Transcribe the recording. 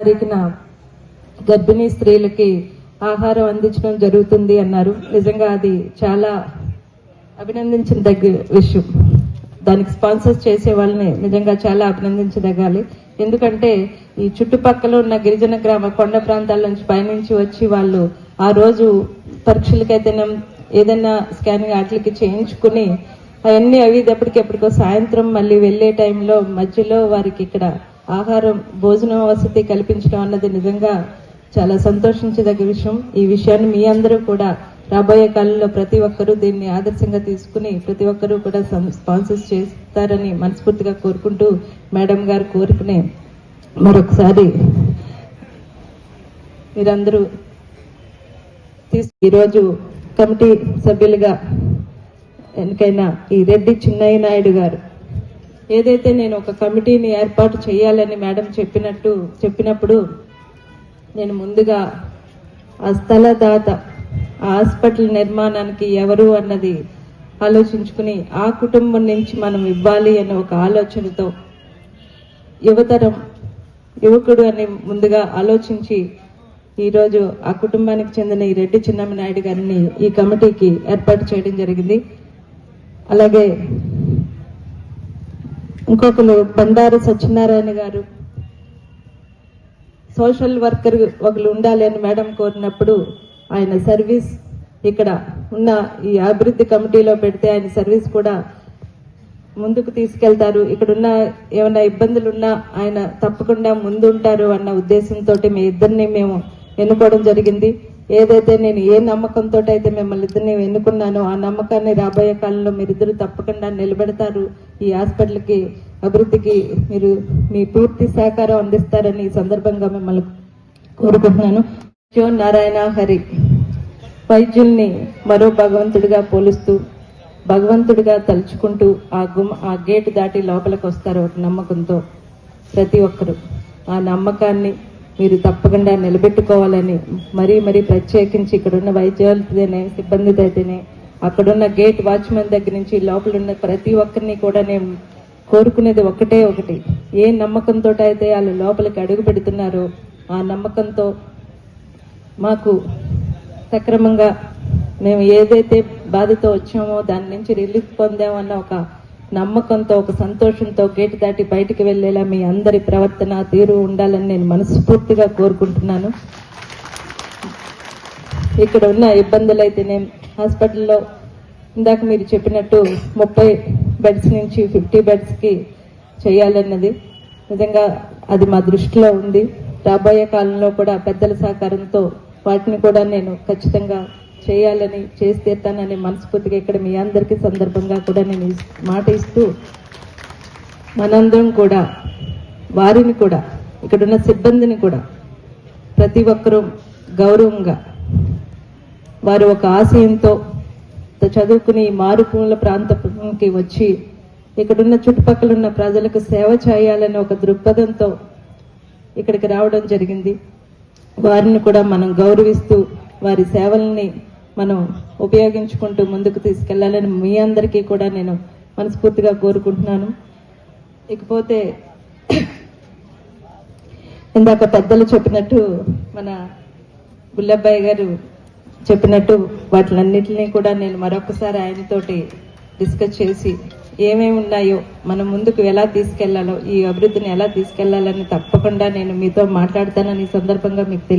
తారీఖున గర్భిణీ స్త్రీలకి ఆహారం అందించడం జరుగుతుంది అన్నారు. నిజంగా అది చాలా అభినందించదగ్గ విషయం. దానికి స్పాన్సర్స్ చేసే వాళ్ళని నిజంగా చాలా అభినందించదగాలి. ఎందుకంటే ఈ చుట్టుపక్కల ఉన్న గిరిజన గ్రామ కొండ ప్రాంతాల నుంచి పయనించి వచ్చి వాళ్ళు ఆ రోజు పరీక్షలకైతేనే ఏదైనా స్కానింగ్ వాటికి చేయించుకుని అవన్నీ అవి ఎప్పటికెప్పటికో సాయంత్రం మళ్ళీ వెళ్ళే టైంలో మధ్యలో వారికి ఇక్కడ ఆహారం భోజనం వసతి కల్పించడం అన్నది నిజంగా చాలా సంతోషించదగ్గ విషయం. ఈ విషయాన్ని మీ అందరూ కూడా రాబోయే కాలంలో ప్రతి ఒక్కరూ దీన్ని ఆదర్శంగా తీసుకుని ప్రతి ఒక్కరూ కూడా స్పాన్సర్స్ చేస్తారని మనస్ఫూర్తిగా కోరుకుంటూ మేడం గారు కోరుకునే మరొకసారి మీరందరూ తీసు ఈరోజు కమిటీ సభ్యులుగా ఎన్నికైన ఈ రెడ్డి చిన్నయ్య నాయుడు గారు ఏదైతే నేను ఒక కమిటీని ఏర్పాటు చేయాలని మేడం చెప్పినట్టు చెప్పినప్పుడు నేను ముందుగా ఆ స్థలదాత ఆ హాస్పిటల్ నిర్మాణానికి ఎవరు అన్నది ఆలోచించుకుని ఆ కుటుంబం నుంచి మనం ఇవ్వాలి అనే ఒక ఆలోచనతో యువతరం యువకుడు అని ముందుగా ఆలోచించి ఈరోజు ఆ కుటుంబానికి చెందిన ఈ రెడ్డి చిన్నమ్మ నాయుడు గారిని ఈ కమిటీకి ఏర్పాటు చేయడం జరిగింది. అలాగే ఇంకొకరు బండారు సత్యనారాయణ గారు. సోషల్ వర్కర్ ఒకరు ఉండాలి అని మేడం కోరినప్పుడు ఆయన సర్వీస్ ఇక్కడ ఉన్న ఈ అభివృద్ధి కమిటీలో పెడితే ఆయన సర్వీస్ కూడా ముందుకు తీసుకెళ్తారు. ఇక్కడ ఉన్న ఏమైనా ఇబ్బందులు ఉన్నా ఆయన తప్పకుండా ముందుంటారు అన్న ఉద్దేశంతో మీ ఇద్దరిని మేము ఎన్నుకోవడం జరిగింది. ఏదైతే నేను ఏ నమ్మకంతో అయితే మిమ్మల్ని ఇద్దరిని ఎన్నుకున్నానో ఆ నమ్మకాన్ని రాబోయే కాలంలో మీరిద్దరు తప్పకుండా నిలబెడతారు. ఈ హాస్పిటల్కి అభివృద్ధికి మీరు మీ పూర్తి సహకారం అందిస్తారని ఈ సందర్భంగా మిమ్మల్ని కోరుకుంటున్నాను. జో నారాయణ హరి వైద్యుల్ని మరో భగవంతుడిగా పోలుస్తూ భగవంతుడిగా తలుచుకుంటూ ఆ గుమ్ ఆ గేటు దాటి లోపలికి వస్తారు ఒక నమ్మకంతో ప్రతి ఒక్కరు. ఆ నమ్మకాన్ని మీరు తప్పకుండా నిలబెట్టుకోవాలని మరీ మరీ ప్రత్యేకించి ఇక్కడున్న వైద్యులతోనే సిబ్బందితోనే అక్కడున్న గేట్ వాచ్మెన్ దగ్గర నుంచి లోపల ఉన్న ప్రతి ఒక్కరిని కూడా నేను కోరుకునేది ఒకటే ఒకటి. ఏ నమ్మకంతో అయితే వాళ్ళు లోపలికి అడుగు పెడుతున్నారో ఆ నమ్మకంతో మాకు సక్రమంగా మేము ఏదైతే బాధతో వచ్చామో దాని నుంచి రిలీఫ్ పొందామన్న ఒక నమ్మకంతో ఒక సంతోషంతో గేటు దాటి బయటికి వెళ్ళేలా మీ అందరి ప్రవర్తన తీరు ఉండాలని నేను మనస్ఫూర్తిగా కోరుకుంటున్నాను. ఇక్కడ ఉన్న ఇబ్బందులు అయితేనే హాస్పిటల్లో ఇందాక మీరు చెప్పినట్టు ముప్పై బెడ్స్ నుంచి ఫిఫ్టీ బెడ్స్కి చేయాలన్నది. నిజంగా అది మా దృష్టిలో ఉంది. రాబోయే కాలంలో కూడా పెద్దల సహకారంతో వాటిని కూడా నేను ఖచ్చితంగా చేయాలని చేసి తీర్తానని మనస్ఫూర్తిగా ఇక్కడ మీ అందరికీ సందర్భంగా కూడా నేను మాట ఇస్తూ మనందరం కూడా వారిని కూడా ఇక్కడున్న సిబ్బందిని కూడా ప్రతి ఒక్కరూ గౌరవంగా వారు ఒక ఆశయంతో చదువుకుని ఈ మారుమూల ప్రాంతానికి వచ్చి ఇక్కడున్న చుట్టుపక్కల ఉన్న ప్రజలకు సేవ చేయాలనే ఒక దృక్పథంతో ఇక్కడికి రావడం జరిగింది. వారిని కూడా మనం గౌరవిస్తూ వారి సేవల్ని మనం ఉపయోగించుకుంటూ ముందుకు తీసుకెళ్ళాలని మీ అందరికీ కూడా నేను మనస్ఫూర్తిగా కోరుకుంటున్నాను. ఇకపోతే ఇందాక పెద్దలు చెప్పినట్టు మన బుల్లబ్బాయి గారు చెప్పినట్టు వాటిలన్నిటినీ కూడా నేను మరొకసారి ఆయనతోటి డిస్కస్ చేసి ఏమేమి ఉన్నాయో మనం ముందుకు ఎలా తీసుకెళ్ళాలో ఈ అభివృద్ధిని ఎలా తీసుకెళ్ళాలని తప్పకుండా నేను మీతో మాట్లాడతానని ఈ సందర్భంగా మీకు తెలియ